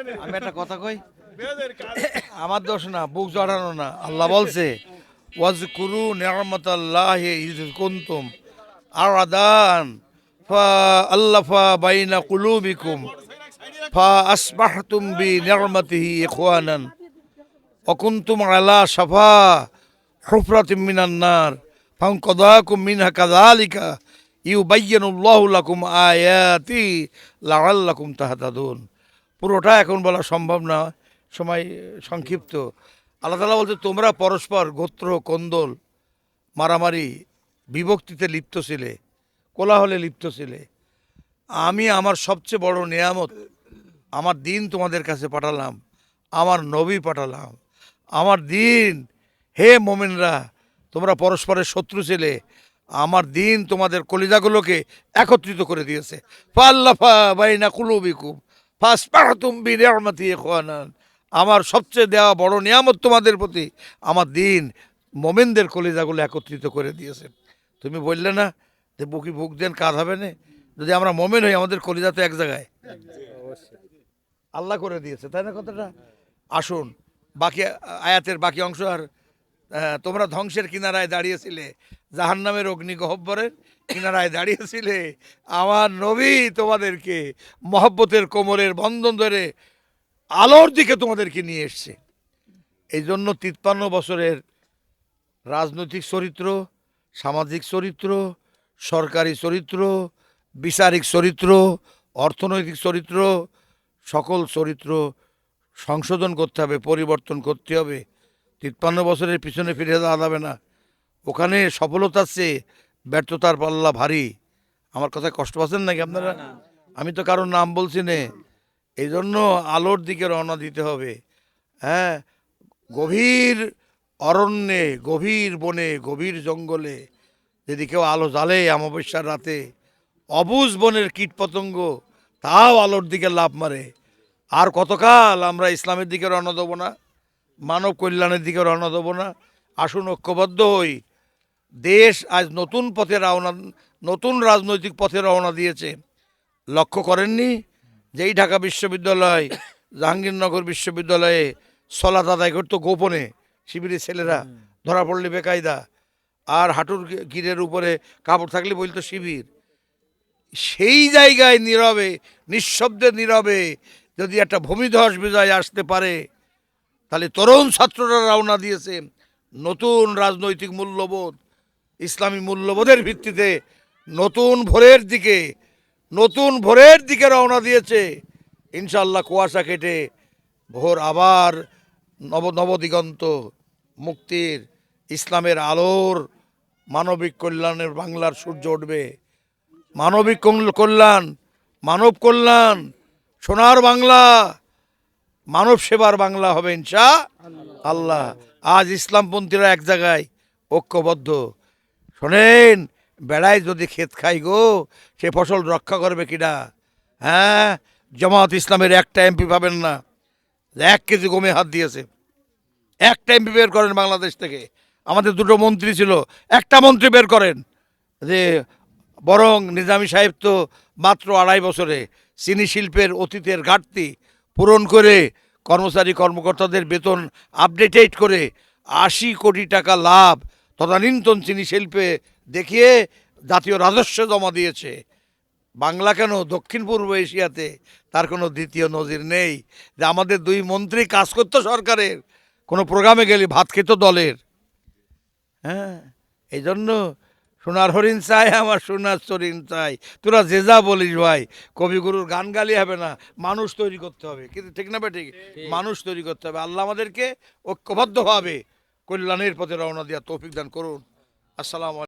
মানে। আমি একটা কথা কই? আমার দোষ না বুক জড়ানো না। আল্লাহ বলছে ওয়াজ কুরু নিয়ামতাল্লাহ কুন্তুম আর আদান ফা আল্লাফা বাইনা কুলুবিকুম ফা আসবাহতুম বি নিয়ামতিহি ইখওয়ানান অকুন্তুম আলা সাফা হুফরাতিম মিনান নার ফাঙ্কদাকুম মিনহা কাযালিকা ইউবাইয়ানুল্লাহু লাকুম আয়াতি লাআল্লাকুম তাহতাদুন। পুরোটা এখন বলা সম্ভব না। সময় সংক্ষিপ্ত। আল্লাহ তালা বলতে তোমরা পরস্পর গোত্র, কন্দল, মারামারি, বিভক্তিতে লিপ্ত ছিলে, কোলাহলে লিপ্ত ছিলে। আমি আমার সবচেয়ে বড় নিয়ামত, আমার দিন তোমাদের কাছে পাঠালাম, আমার নবী পাঠালাম। আমার দিন, হে মোমেনরা, তোমরা পরস্পরের শত্রু ছিলে, আমার দিন তোমাদের কলিজাগুলোকে একত্রিত করে দিয়েছে। ফাল্লাফা বাইনা ইখওয়ানান আমার সবচেয়ে দেওয়া বড় নিয়ামত তোমাদের প্রতি, আমার দিন মোমেনদের কলিজাগুলো একত্রিত করে দিয়েছে। তুমি বললে না যে বুকি বুক দেন কাজ হবে না? যদি আমরা মোমেন হই, আমাদের কলিজা তো এক জায়গায়। আল্লাহ করে দিয়েছে, তাই না কথাটা? আসুন, বাকি আয়াতের বাকি অংশ আর তোমরা ধ্বংসের কিনারায় দাঁড়িয়েছিলে। জাহান্নামের অগ্নি গহব্বরের কিনারায় দাঁড়িয়েছিলে। আমার নবী তোমাদেরকে মহব্বতের কোমরের বন্ধন ধরে আলোর দিকে তোমাদেরকে নিয়ে এসছে। এই জন্য তিপ্পান্ন বছরের রাজনৈতিক চরিত্র, সামাজিক চরিত্র, সরকারি চরিত্র, বিচারিক চরিত্র, অর্থনৈতিক চরিত্র, সকল চরিত্র সংশোধন করতে হবে, পরিবর্তন করতে হবে। তিপ্পান্ন বছরের পিছনে ফিরে যাওয়া যাবে না। ওখানে সফলতার চেয়ে ব্যর্থতার পাল্লা ভারী। আমার কথায় কষ্ট পাচ্ছেন নাকি আপনারা? আমি তো কারোর নাম বলছি নে। এই জন্য আলোর দিকে রওনা দিতে হবে। হ্যাঁ গভীর অরণ্যে গভীর বনে গভীর জঙ্গলে যদি কেউ আলো জ্বালে অমাবস্যার রাতে অবুজ বনের কীটপতঙ্গ তাও আলোর দিকে লাভ মারে। আর কতকাল আমরা ইসলামের দিকে রওনা দেবো না? মানব কল্যাণের দিকে রওনা দেবো না? আসুন ঐক্যবদ্ধ হই। দেশ আজ নতুন পথে রওনা নতুন রাজনৈতিক পথে রওনা দিয়েছে। লক্ষ্য করেননি যেই ঢাকা বিশ্ববিদ্যালয় জাহাঙ্গীরনগর বিশ্ববিদ্যালয়ে সলাত আদায় করতো গোপনে শিবিরের ছেলেরা ধরা পড়লে বেকায়দা। আর হাঁটুর গিরের উপরে কাপড় থাকলে বলতো শিবির। সেই জায়গায় নীরবে নিঃশব্দে নীরবে যদি একটা ভূমিধস বিজয় আসতে পারে তাহলে তরুণ ছাত্ররা রওনা দিয়েছে। নতুন রাজনৈতিক মূল্যবোধ। ইসলামী মূল্যবোধের ভিত্তিতে নতুন ভোরের দিকে, নতুন ভোরের দিকে রওনা দিয়েছে। ইনশাল্লাহ কুয়াশা কেটে ভোর আবার নব, নবদিগন্ত মুক্তির ইসলামের আলোর মানবিক কল্যাণের বাংলার সূর্য উঠবে। মানবিক কল- কল্যাণ, মানব কল্যাণ, সোনার বাংলা, মানব সেবার বাংলা হবে ইনশা আল্লাহ। আজ ইসলামপন্থীরা এক জায়গায় ঐক্যবদ্ধ। শোনেন, বেড়ায় যদি ক্ষেত খাই গো, সে ফসল রক্ষা করবে কিনা? হ্যাঁ? জামাত ইসলামের একটা এমপি পাবেন না। এক কেজি গমে হাত দিয়েছে। একটা এমপি বের করেন বাংলাদেশ থেকে। আমাদের দুটো মন্ত্রী ছিল। একটা মন্ত্রী বের করেন। যে বরং নিজামী সাহেব তো মাত্র আড়াই বছরে চিনি শিল্পের অতীতের ঘাটতি পূরণ করে কর্মচারী কর্মকর্তাদের বেতন আপডেটেড করে আশি কোটি টাকা লাভ তদানীন্তন চিনি শিল্পে দেখিয়ে জাতীয় রাজস্ব জমা দিয়েছে। বাংলা কেন? দক্ষিণ পূর্ব এশিয়াতে তার কোনো দ্বিতীয় নজির নেই। যে আমাদের দুই মন্ত্রী কাজ করতো সরকারের কোনো প্রোগ্রামে গেলে ভাত খেত দলের। হ্যাঁ এই জন্য সোনার হরিণ চাই আমার সোনার চরিণ চাই। তোরা যে যা বলিস ভাই কবিগুরুর গান গালি হবে না মানুষ তৈরি করতে হবে। কিন্তু ঠিক না বে ঠিক? মানুষ তৈরি করতে হবে। আল্লাহ আমাদেরকে ঐক্যবদ্ধভাবে কল্যাণের পথে রওনা দেওয়া তৌফিক দান করুন। আসসালামু